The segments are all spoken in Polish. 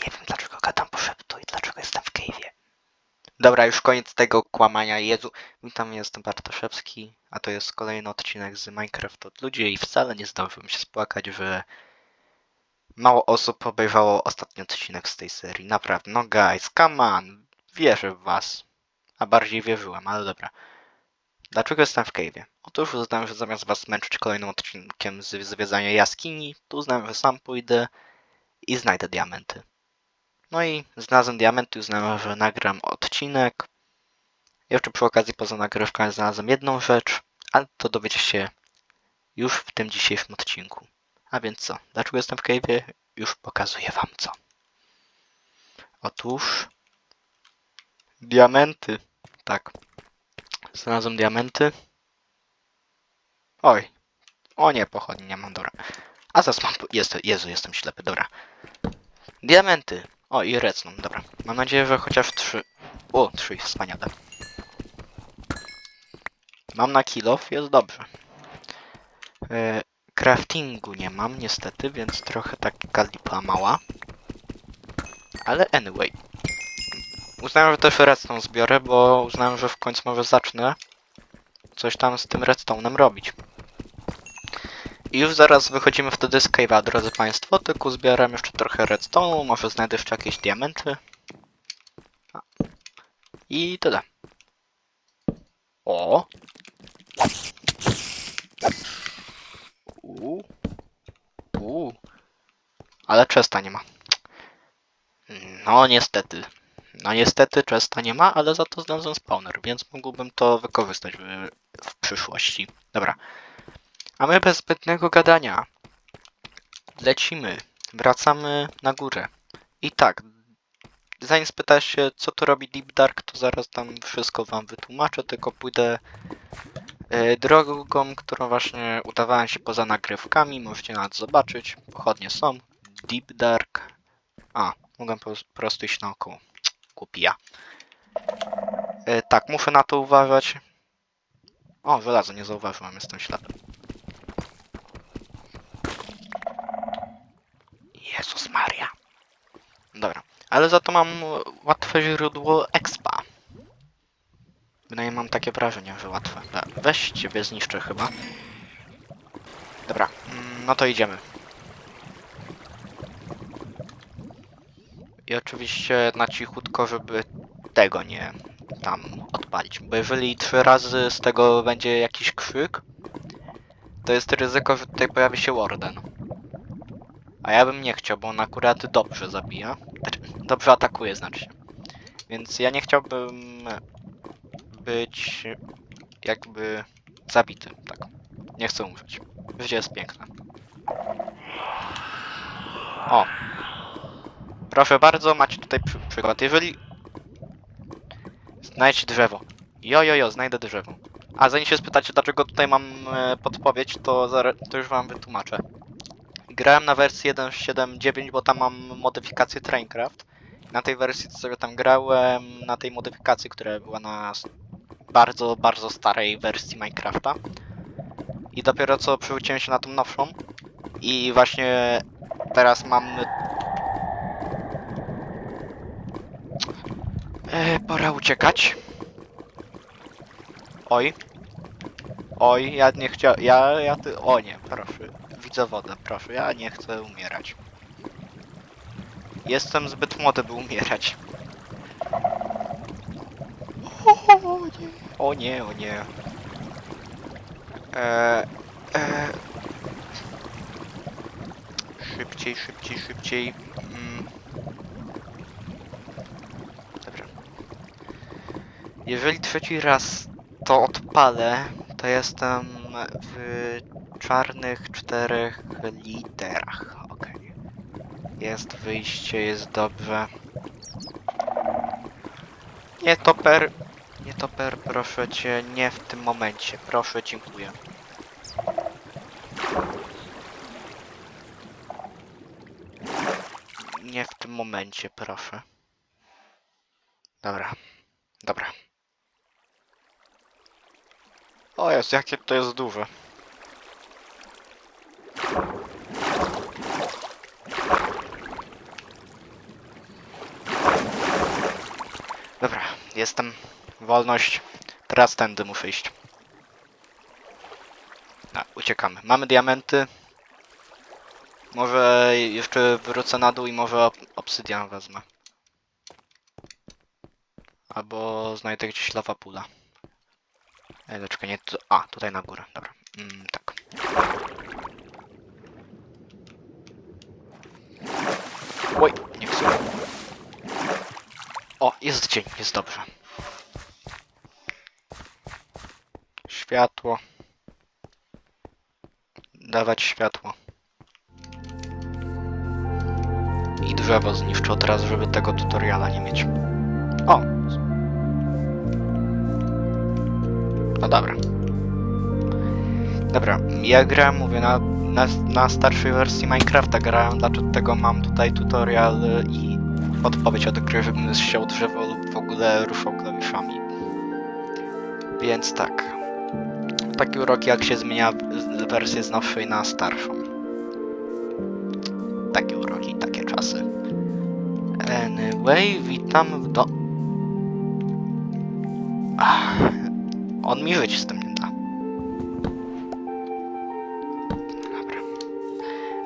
Nie wiem dlaczego gadam po szeptu i dlaczego jestem w cave'ie. Dobra, już koniec tego kłamania. Jezu, witam, jestem Bartoszewski, a to jest kolejny odcinek z Minecraft od ludzi i wcale nie zdążyłem się spłakać, że mało osób obejrzało ostatni odcinek z tej serii. Naprawdę, no guys, come on, wierzę w was. A bardziej wierzyłem, ale dobra. Dlaczego jestem w cave'ie? Otóż uznałem, że zamiast was męczyć kolejnym odcinkiem z zwiedzania jaskini, to uznałem, że sam pójdę i znajdę diamenty. No i znalazłem diamenty uznałem, że nagram odcinek. Jeszcze przy okazji poza nagrywkami znalazłem jedną rzecz, ale to dowiecie się już w tym dzisiejszym odcinku. A więc co? Dlaczego jestem w cave'ie? Już pokazuję wam co. Otóż... Diamenty. Tak. Znalazłem diamenty. Oj. O nie, pochodni nie mam, dobra. A zaraz mam... Jest, Jezu, jestem ślepy, dobra. Diamenty. O, i redstone, dobra. Mam nadzieję, że chociaż trzy... O, trzy, wspaniale. Mam na kilof, jest dobrze. E, craftingu nie mam, niestety, więc trochę taka lipa mała. Ale anyway. Uznałem, że też redstone zbiorę, bo uznałem, że w końcu może zacznę coś tam z tym redstone'em robić. I już zaraz wychodzimy wtedy z cave'a, drodzy Państwo, tylko zbieram jeszcze trochę redstone'u, może znajdę jeszcze jakieś diamenty. I tyle. O! Uuu. Uuu. Ale czesta nie ma. No niestety. No niestety czesta nie ma, ale za to znalazłem spawner, więc mógłbym to wykorzystać w, w przyszłości. Dobra. A my bez zbytnego gadania lecimy. Wracamy na górę. I tak, zanim spytasz się, co tu robi Deep Dark, to zaraz tam wszystko wam wytłumaczę, tylko pójdę e, drogą, którą właśnie udawałem się poza nagrywkami. Możecie nawet zobaczyć. Pochodnie są. Deep Dark. A, mogę po prostu iść naokoło. Głupi ja. E, tak, muszę na to uważać. O, żelazo nie zauważyłem, jestem ślepy. Jezus Maria. Dobra, ale za to mam łatwe źródło expa. Bynajmniej mam takie wrażenie, że łatwe. Weź ciebie zniszczę chyba. Dobra, mm, no to idziemy. I oczywiście na cichutko, żeby tego nie tam odpalić. Bo jeżeli trzy razy z tego będzie jakiś krzyk, to jest ryzyko, że tutaj pojawi się Warden. A ja bym nie chciał, bo on akurat dobrze zabija. Dobrze atakuje, znaczy. Więc ja nie chciałbym być jakby zabity, tak. Nie chcę umrzeć. Życie jest piękne. O. Proszę bardzo, macie tutaj przy przykład. Jeżeli... Znajdź drzewo. Jo, jo, jo, znajdę drzewo. A zanim się spytacie, dlaczego tutaj mam e, podpowiedź, to, to już wam wytłumaczę. Grałem na wersji 1.7.9, bo tam mam modyfikację Traincraft. Na tej wersji, co sobie tam grałem, na tej modyfikacji, która była na bardzo, bardzo starej wersji Minecrafta. I dopiero co przerzuciłem się na tą nowszą. I właśnie teraz mam... E, pora uciekać. Oj. Oj, ja nie chciałem... Ja, ja ty... O nie, proszę. Widzę wodę, proszę. Ja nie chcę umierać. Jestem zbyt młody, by umierać. O nie, o nie, o nie. Eee, eee. Szybciej, szybciej, szybciej. Mm. Dobra. Jeżeli trzeci raz to odpalę, to jestem w czarnych czterech literach. Okej. Jest wyjście, jest dobrze. Nie toper. Nie toper, proszę cię, nie w tym momencie. Proszę, dziękuję. Nie w tym momencie, proszę. Dobra. Dobra. O jest, jakie to jest duże. Jestem. Wolność. Teraz tędy muszę iść. A, uciekamy. Mamy diamenty. Może jeszcze wrócę na dół i może ob obsydian wezmę. Albo znajdę gdzieś lava pula. Ej, dlaczego nie tu? A, tutaj na górę. Dobra. Mm, tak. Oj, nie chcę. O, jest dzień, jest dobrze. Światło. Dawać światło. I drzewo zniszczę od razu, żeby tego tutoriala nie mieć. O! No dobra. Dobra, ja grałem, mówię, na, na, na starszej wersji Minecrafta grałem, dlatego mam tutaj tutorial i podpowiedź od gry, żebym zsiał drzewo lub w ogóle ruszał klawiszami. Więc tak. Taki urok jak się zmienia wersję z nowszej na starszą. Takie uroki, takie czasy. Anyway, witam w do... Ach, on mi żyć z tym nie da. Dobra.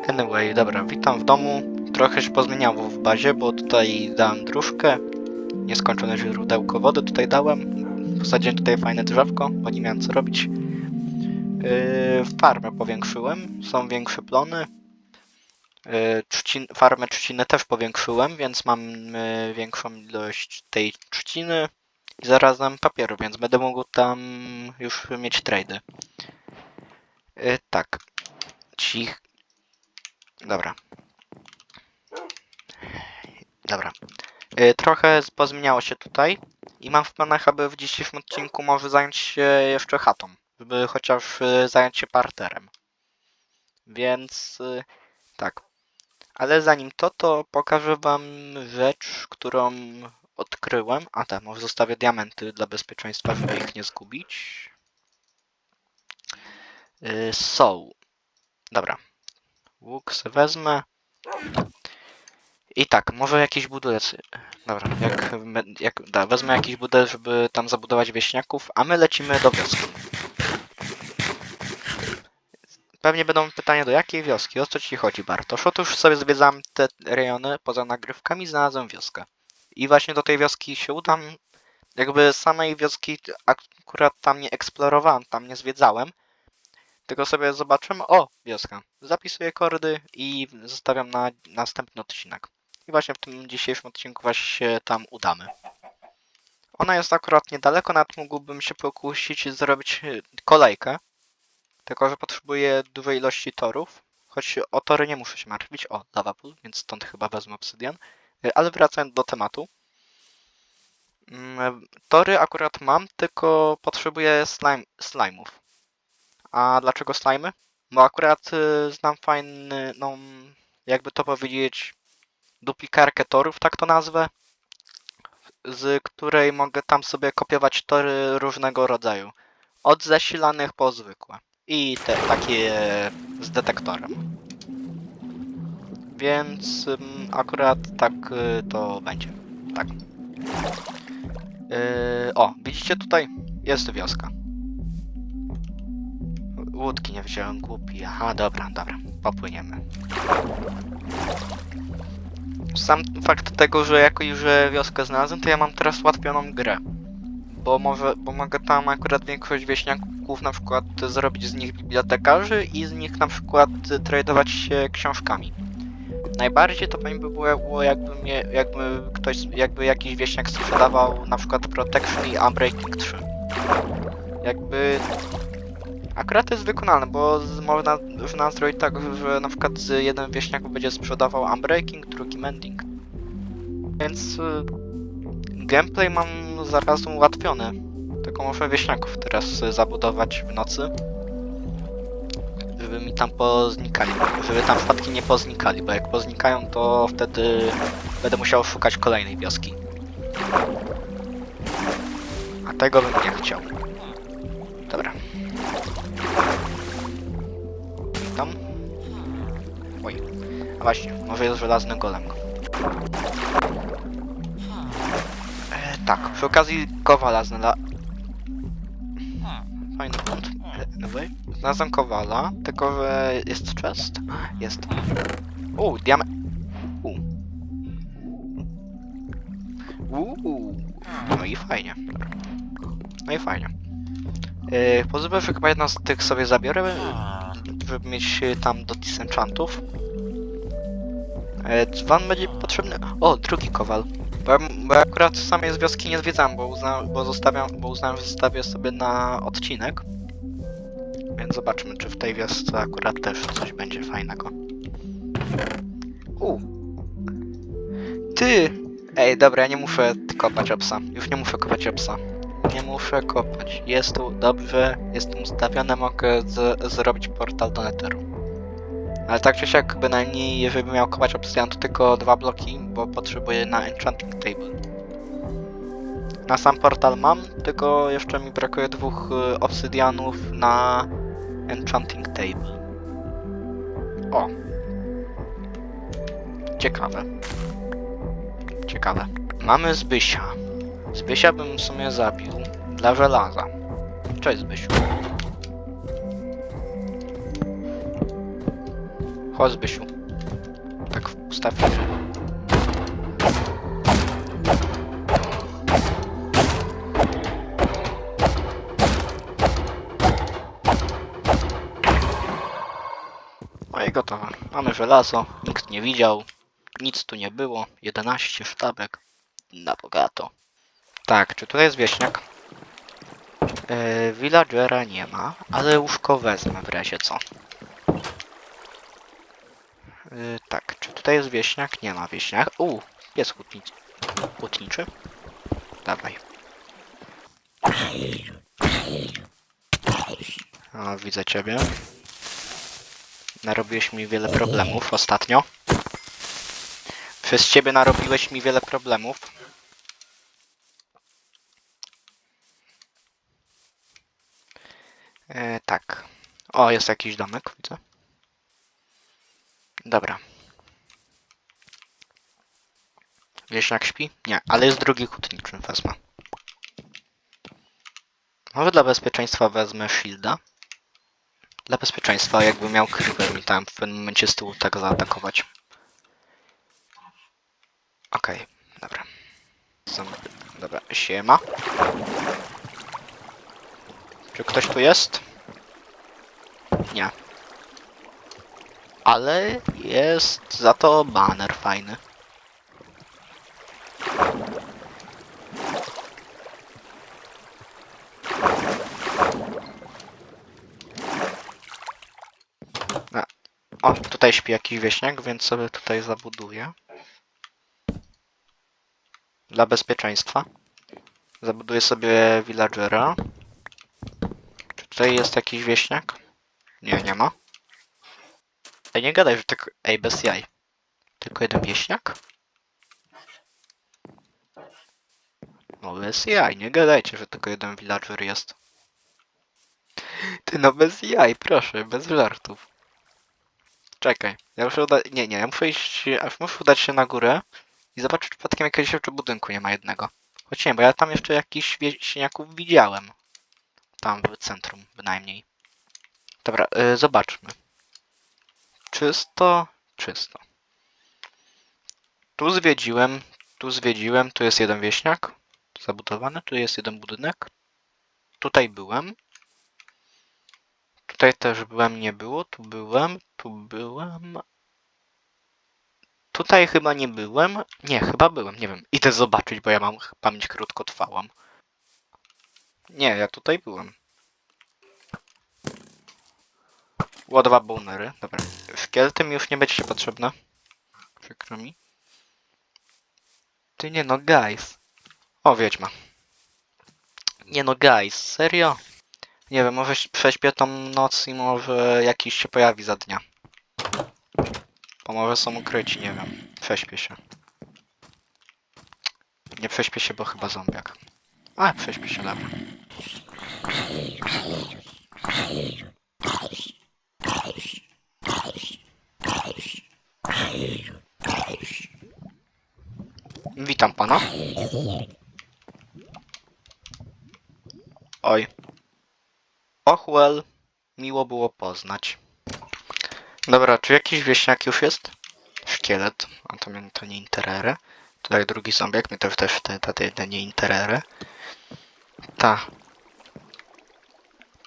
Anyway, dobra, witam w domu. Trochę się pozmieniało w bazie, bo tutaj dałem dróżkę. Nieskończone źródełko wody tutaj dałem. Posadziłem tutaj fajne drzewko, bo nie miałem co robić. Yy, farmę powiększyłem, są większe plony. Yy, trzcin, farmę trzciny też powiększyłem, więc mam yy, większą ilość tej trzciny i zarazem papieru, więc będę mógł tam już mieć trady. Yy, tak. Cich. Dobra. Dobra. Yy, trochę pozmieniało się tutaj i mam w planach, aby w dzisiejszym odcinku może zająć się jeszcze chatą, żeby chociaż yy, zająć się parterem. Więc yy, tak. Ale zanim to, to pokażę wam rzecz, którą odkryłem. A tak, może zostawię diamenty dla bezpieczeństwa, żeby ich nie zgubić. Yy, są. Dobra. Łuk wezmę. I tak, może jakiś budulec. Dobra, jak, jak da, wezmę jakiś budulec, żeby tam zabudować wieśniaków, a my lecimy do wioski. Pewnie będą pytania do jakiej wioski, o co ci chodzi Bartosz? Otóż sobie zwiedzam te rejony poza nagrywkami, znalazłem wioskę. I właśnie do tej wioski się udam. Jakby samej wioski akurat tam nie eksplorowałem, tam nie zwiedzałem. Tylko sobie zobaczyłem, o, wioska. Zapisuję kordy i zostawiam na następny odcinek. I właśnie w tym dzisiejszym odcinku właśnie się tam udamy. Ona jest akurat niedaleko, nawet mógłbym się pokusić zrobić kolejkę. Tylko, że potrzebuję dużej ilości torów. Choć o tory nie muszę się martwić. O, lava pool, więc stąd chyba wezmę obsydian. Y, Ale wracając do tematu. Mm, Tory akurat mam, tylko potrzebuję slime, slime'ów. A dlaczego slimy? Bo akurat y, znam fajny, no jakby to powiedzieć, duplikarkę torów, tak to nazwę, z której mogę tam sobie kopiować tory różnego rodzaju. Od zasilanych po zwykłe. I te takie z detektorem. Więc akurat tak y, to będzie. Tak. Yy, o, widzicie tutaj? Jest wioska. Łódki nie wziąłem, głupi. Aha, dobra, dobra. Popłyniemy. Sam fakt tego, że jako że wioskę znalazłem, to ja mam teraz ułatwioną grę. Bo może, bo mogę tam akurat większość wieśniaków na przykład zrobić z nich bibliotekarzy i z nich na przykład tradować się książkami. Najbardziej to by było, jakby, mnie, jakby ktoś, jakby jakiś wieśniak sprzedawał na przykład Protection i Unbreaking 3. Jakby Akurat to jest wykonalne, bo można już nas zrobić tak, że na przykład jeden wieśniak będzie sprzedawał Unbreaking, drugi Mending. Więc y, gameplay mam zaraz ułatwiony. Tylko muszę wieśniaków teraz y, zabudować w nocy. Żeby mi tam poznikali. Żeby tam statki nie poznikali, bo jak poznikają, to wtedy będę musiał szukać kolejnej wioski. A tego bym nie chciał. Dobra. Tam. Oj. A właśnie, może jest żelazny golem. Tak, przy okazji Kowala znalazł... Fajny błąd. Anyway. Znalazłem Kowala, tylko że jest chest. Jest. U, diament. Uuu. No i fajnie. No i fajnie. Yy, pozwolę, że chyba jedną z tych sobie zabiorę, żeby mieć y, tam do disenchantów. E, Dzwan będzie potrzebny. O, drugi kowal. Bo, bo akurat samej z wioski nie zwiedzam, bo, bo, zostawiam, bo uznałem, że zostawię sobie na odcinek. Więc zobaczmy, czy w tej wiosce akurat też coś będzie fajnego. U. Ty! Ej, dobra, ja nie muszę kopać obsa. Już nie muszę kopać obsa. Nie muszę kopać. Jest tu dobrze, jest tu ustawione, mogę zrobić portal do Netheru. Ale tak czy siak, bynajmniej jeżeli miał kopać obsydian, to tylko dwa bloki, bo potrzebuję na enchanting table. Na sam portal mam, tylko jeszcze mi brakuje dwóch y, obsydianów na enchanting table. O! Ciekawe. Ciekawe. Mamy Zbysia. Zbysia bym w sumie zabił dla żelaza. Cześć Zbysiu. Chodź Zbysiu. Tak ustawmy się. No i gotowe. Mamy żelazo, nikt nie widział, nic tu nie było, 11 sztabek, na bogato. Tak, czy tutaj jest wieśniak? Yy, villagera nie ma, ale łóżko wezmę w razie co. Yy, tak, czy tutaj jest wieśniak? Nie ma wieśniak. U, jest hutniczy. Hutniczy? Dawaj. O, widzę ciebie. Narobiłeś mi wiele problemów ostatnio. Przez ciebie narobiłeś mi wiele problemów. E, tak. O, jest jakiś domek, widzę. Dobra. Wieśniak śpi? Nie, ale jest drugi hutniczy, wezmę. Może dla bezpieczeństwa wezmę shielda. Dla bezpieczeństwa, jakby miał creeper mi tam w pewnym momencie z tyłu tak zaatakować. Okej, dobra. Zam- Dobra, siema. Czy ktoś tu jest? Nie. Ale jest za to banner fajny. O, tutaj śpi jakiś wieśniak, więc sobie tutaj zabuduję. Dla bezpieczeństwa. Zabuduję sobie villagera. Czy tutaj jest jakiś wieśniak? Nie, nie ma. Ej, nie gadaj, że tylko... Ej, bez jaj. Tylko jeden wieśniak? No bez jaj, nie gadajcie, że tylko jeden villager jest. Ty no bez jaj, proszę, bez żartów. Czekaj, ja muszę udać... Nie, nie, ja muszę iść... Aż muszę udać się na górę i zobaczyć, czy przypadkiem jakiegoś jeszcze budynku nie ma jednego. Choć nie, bo ja tam jeszcze jakichś wieśniaków widziałem. Tam w centrum bynajmniej. Dobra, y, zobaczmy. Czysto, czysto. Tu zwiedziłem, tu zwiedziłem, tu jest jeden wieśniak zabudowany, tu jest jeden budynek. Tutaj byłem. Tutaj też byłem, nie było, tu byłem, tu byłem. Tutaj chyba nie byłem. Nie, chyba byłem, nie wiem. Idę zobaczyć, bo ja mam pamięć krótkotrwałą. Nie, ja tutaj byłem. Dwa bonery, dobra. Szkielety mi już nie będzie potrzebne. Przykro mi. Ty nie no, guys. O, wiedźma. Nie no, guys, serio? Nie wiem, może prześpię tą noc i może jakiś się pojawi za dnia. Bo może są ukryci, nie wiem. Prześpię się. Nie prześpię się, bo chyba zombiak. A, prześpię się, dobra. Witam pana. Oj. Ochwell, miło było poznać. Dobra, czy jakiś wieśniak już jest? Szkielet, a to mnie to nie interere. Tutaj drugi zombiak, mnie to też te, te, te, nie interere. Ta.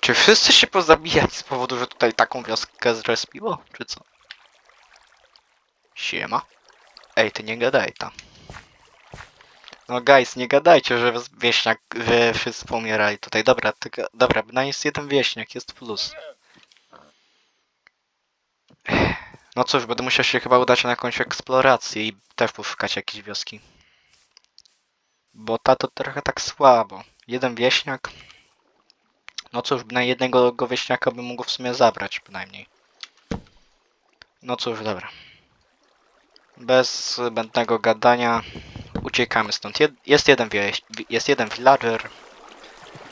Czy wszyscy się pozabijali z powodu, że tutaj taką wioskę zrespiło, czy co? Siema. Ej, ty nie gadaj tam. No guys, nie gadajcie, że wieśniak, że wszyscy pomierali tutaj. Dobra, tylko, dobra, bynajmniej jest jeden wieśniak, jest plus. No cóż, będę musiał się chyba udać na jakąś eksplorację i też poszukać jakiejś wioski. Bo ta to trochę tak słabo. Jeden wieśniak. No cóż, na jednego go wieśniaka bym mógł w sumie zabrać przynajmniej. No cóż, dobra. Bez zbędnego gadania uciekamy stąd. Jest jeden jest jeden villager.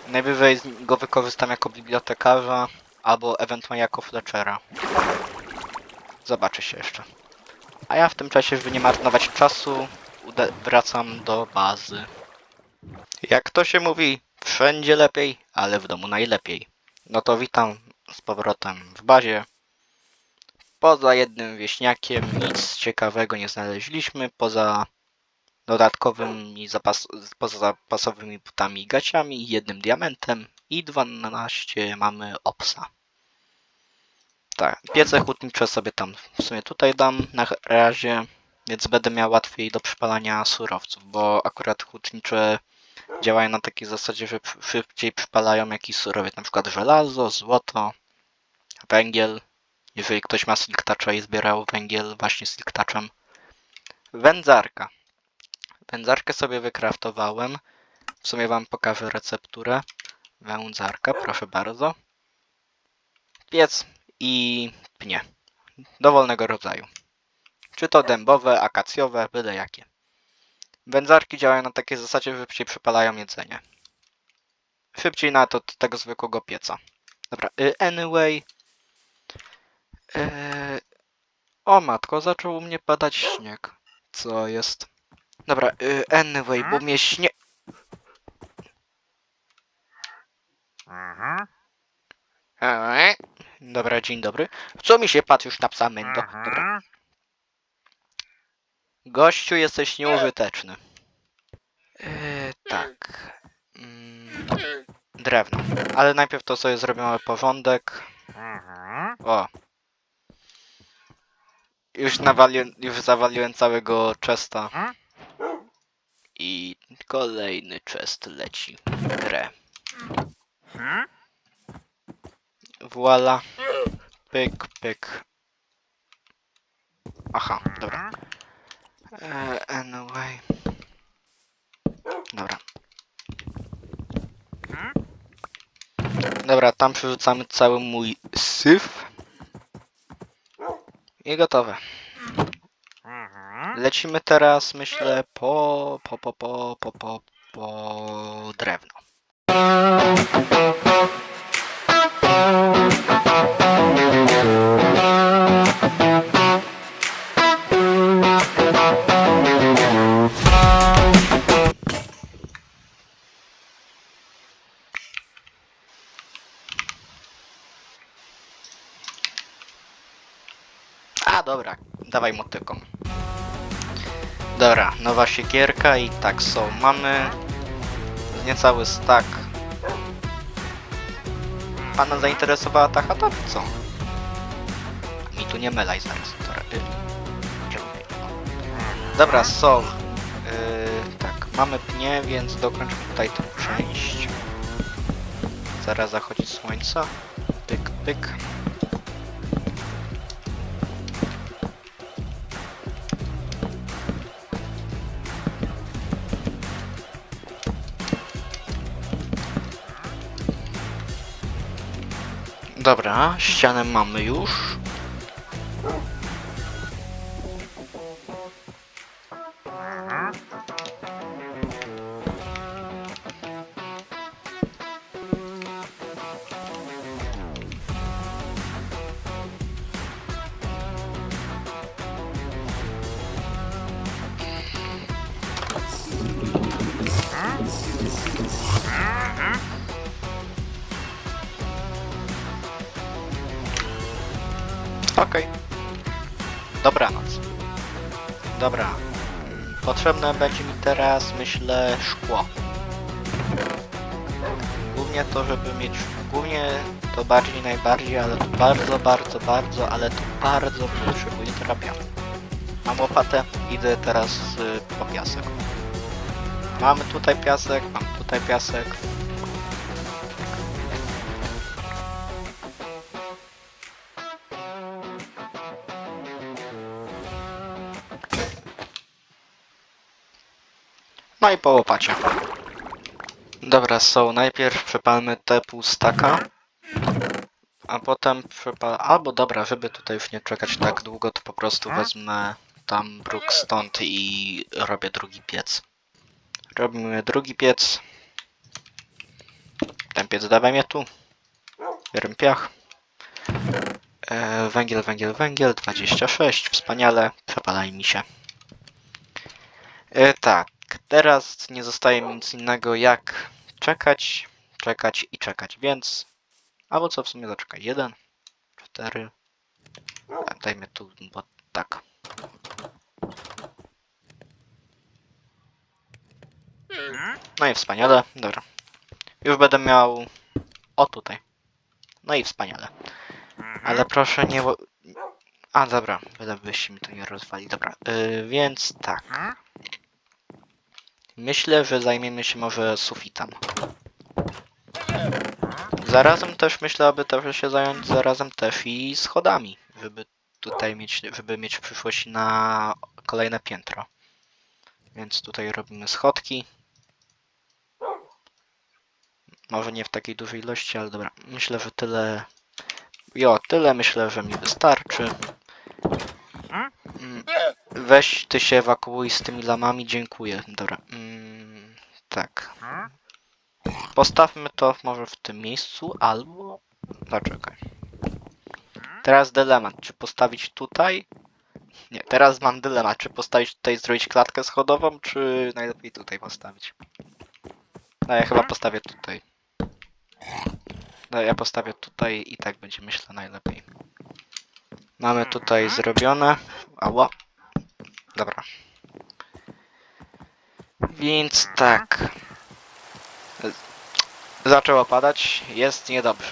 Najwyżej go wykorzystam jako bibliotekarza albo ewentualnie jako fletchera. Zobaczy się jeszcze. A ja w tym czasie, żeby nie marnować czasu, wracam do bazy. Jak to się mówi, wszędzie lepiej, ale w domu najlepiej. No to witam z powrotem w bazie. Poza jednym wieśniakiem nic ciekawego nie znaleźliśmy, poza dodatkowymi zapas poza zapasowymi butami i gaciami, jednym diamentem i 12 mamy opsa. Tak, piece hutnicze sobie tam w sumie tutaj dam na razie, więc będę miał łatwiej do przypalania surowców, bo akurat hutnicze działają na takiej zasadzie, że szybciej przypalają jakiś surowiec, na przykład żelazo, złoto, węgiel. Jeżeli ktoś ma silk toucha i zbierał węgiel właśnie silk touchem. Wędzarka. Wędzarkę sobie wykraftowałem. W sumie wam pokażę recepturę. Wędzarka, proszę bardzo. Piec i pnie. Dowolnego rodzaju. Czy to dębowe, akacjowe, byle jakie. Wędzarki działają na takiej zasadzie, że szybciej przypalają jedzenie. Szybciej nawet od tego zwykłego pieca. Dobra, y, anyway. Yy... O matko, zaczął u mnie padać śnieg. Co jest? Dobra, y, anyway, bo mnie śnie... Eee, Dobra, dzień dobry. Co mi się patrzysz na psa Mendo? Dobra. Gościu, jesteś nieużyteczny. Yy, tak. Mm, drewno. Ale najpierw to sobie zrobimy porządek. O. Już nawaliłem, już zawaliłem całego chesta. I kolejny chest leci w grę. Voila. Pyk, pyk. Aha, dobra. E, anyway. Dobra. Dobra, tam przerzucamy cały mój syf. I gotowe. Lecimy teraz, myślę, po, po, po, po, po, po, po drewno. A, dobra, dawaj motyką. Dobra, nowa siekierka i tak są. Mamy niecały stack. Pana zainteresowała ta chata? Co? Mi tu nie mylaj zaraz. Y. Dobra, są. Yy, tak, mamy pnie, więc dokończmy tutaj tę część. Zaraz zachodzi słońce. Pyk, pyk. Dobra, ścianę mamy już. Dobranoc. Dobra. Potrzebne będzie mi teraz, myślę, szkło. Głównie to, żeby mieć... Głównie to bardziej, najbardziej, ale to bardzo, bardzo, bardzo, ale to bardzo potrzebuję drapia. Mam łopatę, idę teraz y, po piasek. Mamy tutaj piasek, mam tutaj piasek. No i po łopacie. Dobra, so najpierw przepalmy te pół staka. A potem przepal... Albo dobra, żeby tutaj już nie czekać tak długo, to po prostu wezmę tam bruk stąd i robię drugi piec. Robimy drugi piec. Ten piec dawaj mnie tu. Bierzemy piach. E, węgiel, węgiel, węgiel. 26. Wspaniale. Przepalaj mi się. E, tak. Teraz nie zostaje mi nic innego jak czekać, czekać i czekać, więc... Albo co w sumie zaczekaj? 1, 4... Dajmy tu, bo tak. No i wspaniale, dobra. Już będę miał... O tutaj. No i wspaniale. Ale proszę nie... A dobra, byście mi to nie rozwali. Dobra, yy, więc tak. Myślę, że zajmiemy się może sufitem. Zarazem też myślę, aby też się zająć zarazem też i schodami, żeby tutaj mieć, żeby mieć w przyszłości na kolejne piętro. Więc tutaj robimy schodki. Może nie w takiej dużej ilości, ale dobra. Myślę, że tyle. Jo, tyle myślę, że mi wystarczy. Mm, Weź ty się ewakuuj z tymi lamami, dziękuję. Dobra. Tak. Postawmy to może w tym miejscu, albo... Poczekaj. Teraz dylemat, czy postawić tutaj? Nie, teraz mam dylemat, czy postawić tutaj, zrobić klatkę schodową, czy najlepiej tutaj postawić? No ja chyba postawię tutaj. No ja postawię tutaj i tak będzie myślę najlepiej. Mamy tutaj zrobione. Ała. Dobra. Więc tak. Zaczęło padać, jest niedobrze.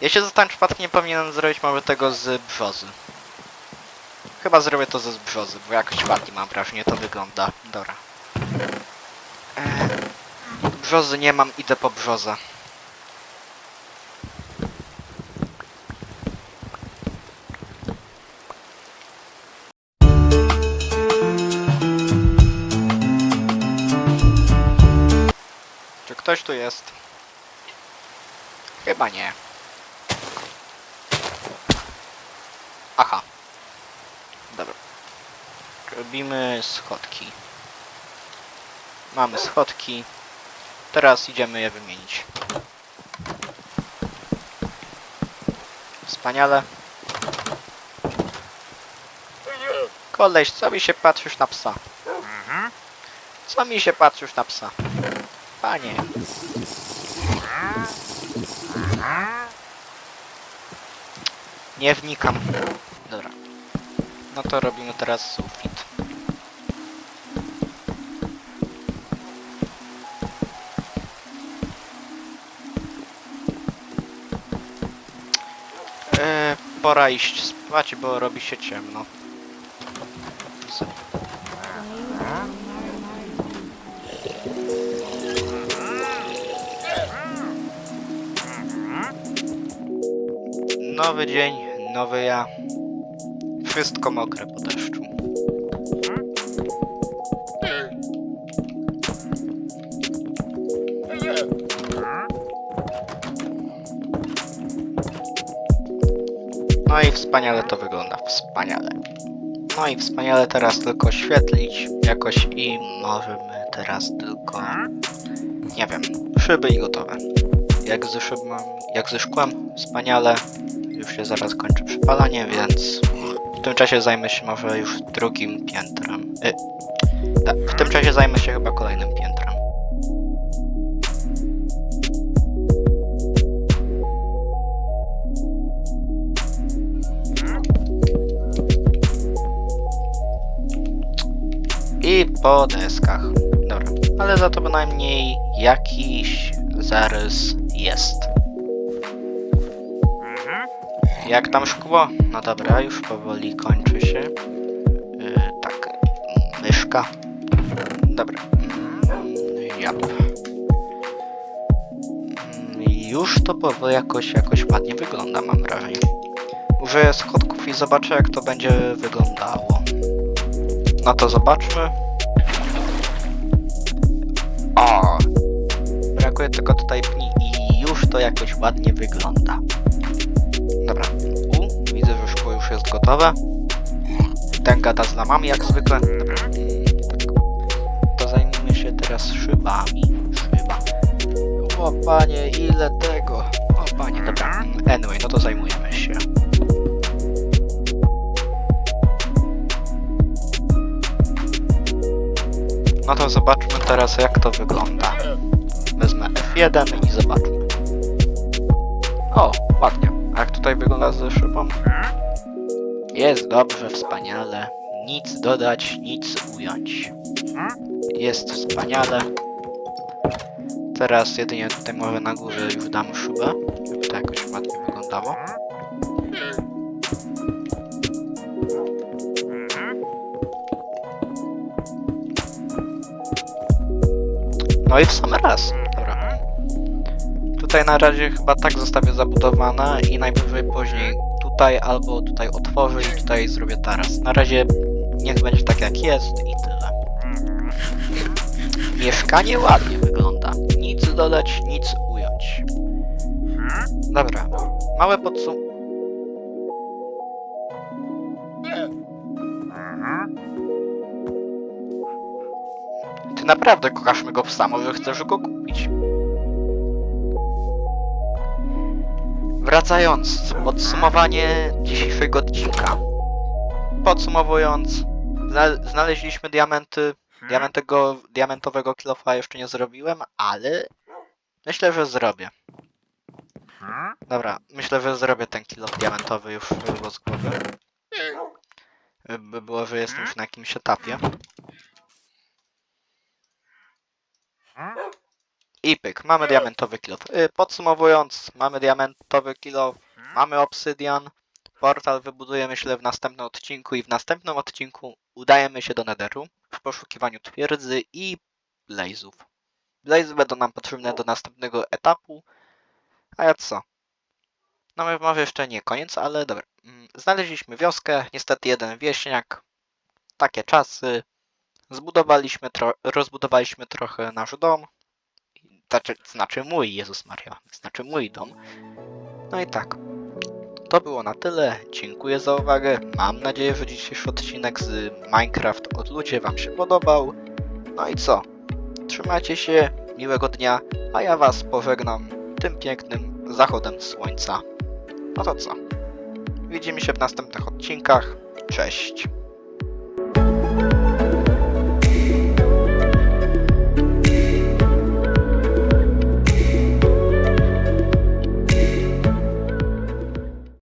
Ja się zastanawiam, przypadkiem nie powinienem zrobić może tego z brzozy. Chyba zrobię to ze brzozy, bo jakoś ładnie mam wrażenie to wygląda. Dobra. Eee, brzozy nie mam, idę po brzozę. Jest? Chyba nie. Aha. Dobra. Robimy schodki. Mamy schodki. Teraz idziemy je wymienić. Wspaniale. Koleś, co mi się patrzysz na psa? Co mi się patrzysz na psa? Panie. Nie wnikam. Dobra. No to robimy teraz sufit. E, pora iść spać, bo robi się ciemno. Nowy dzień, nowy ja. Wszystko mokre po deszczu. No i wspaniale to wygląda, wspaniale. No i wspaniale teraz tylko oświetlić jakoś i możemy teraz tylko, nie wiem, szyby i gotowe. Jak ze jak ze szkłem, wspaniale. Już się zaraz kończy przypalanie, więc w tym czasie zajmę się może już drugim piętrem. Y, tak, w tym czasie zajmę się chyba kolejnym piętrem. I po deskach. Dobra, ale za to bynajmniej jakiś zarys jest. Jak tam szkło? No dobra, już powoli kończy się. Yy, tak, myszka. Dobra. Mm, Jap. Mm, Już to powoli jakoś, jakoś ładnie wygląda, mam wrażenie. Użyję schodków i zobaczę, jak to będzie wyglądało. No to zobaczmy. O! Brakuje tylko tutaj pni i już to jakoś ładnie wygląda. Dobra. U, widzę, że szkło już jest gotowe. Ten gada z lamami jak zwykle. Dobra. To zajmijmy się teraz szybami. Szyba. O panie, ile tego? O panie, dobra. Anyway, no to zajmujemy się. No to zobaczmy teraz jak to wygląda. Wezmę F1 i zobaczmy. O, ładnie. Tutaj wygląda ze szybą? Jest dobrze, wspaniale. Nic dodać, nic ująć. Jest wspaniale. Teraz jedynie tutaj na górze już dam szybę, żeby to jakoś ładnie wyglądało. No i w sam raz. Tutaj na razie chyba tak zostawię zabudowane i najwyżej później tutaj albo tutaj otworzę i tutaj zrobię taras. Na razie niech będzie tak jak jest i tyle. Mieszkanie ładnie wygląda. Nic dodać, nic ująć. Dobra. Małe podsum... Ty naprawdę kochasz mego psa, może chcesz go kupić. Wracając, podsumowanie dzisiejszego odcinka. Podsumowując, zna- znaleźliśmy diamenty. Diamentego, diamentowego kilofa jeszcze nie zrobiłem, ale myślę, że zrobię. Dobra, myślę, że zrobię ten kilof diamentowy już wyło z głowy. By było, że jestem już na jakimś etapie. I pyk, mamy diamentowy kilof. Y, Podsumowując, mamy diamentowy kilof, mamy obsydian. Portal wybuduję myślę w następnym odcinku i w następnym odcinku udajemy się do Netheru w poszukiwaniu twierdzy i blazów. Blazy będą nam potrzebne do następnego etapu. A ja co? No my- może jeszcze nie koniec, ale dobra. Mm, Znaleźliśmy wioskę, niestety jeden wieśniak. Takie czasy. Zbudowaliśmy tro- rozbudowaliśmy trochę nasz dom. Znaczy, znaczy mój, Jezus Maria. Znaczy mój dom. No i tak. To było na tyle. Dziękuję za uwagę. Mam nadzieję, że dzisiejszy odcinek z Minecraft od ludzie Wam się podobał. No i co? Trzymajcie się, miłego dnia, a ja Was pożegnam tym pięknym zachodem słońca. No to co? Widzimy się w następnych odcinkach. Cześć.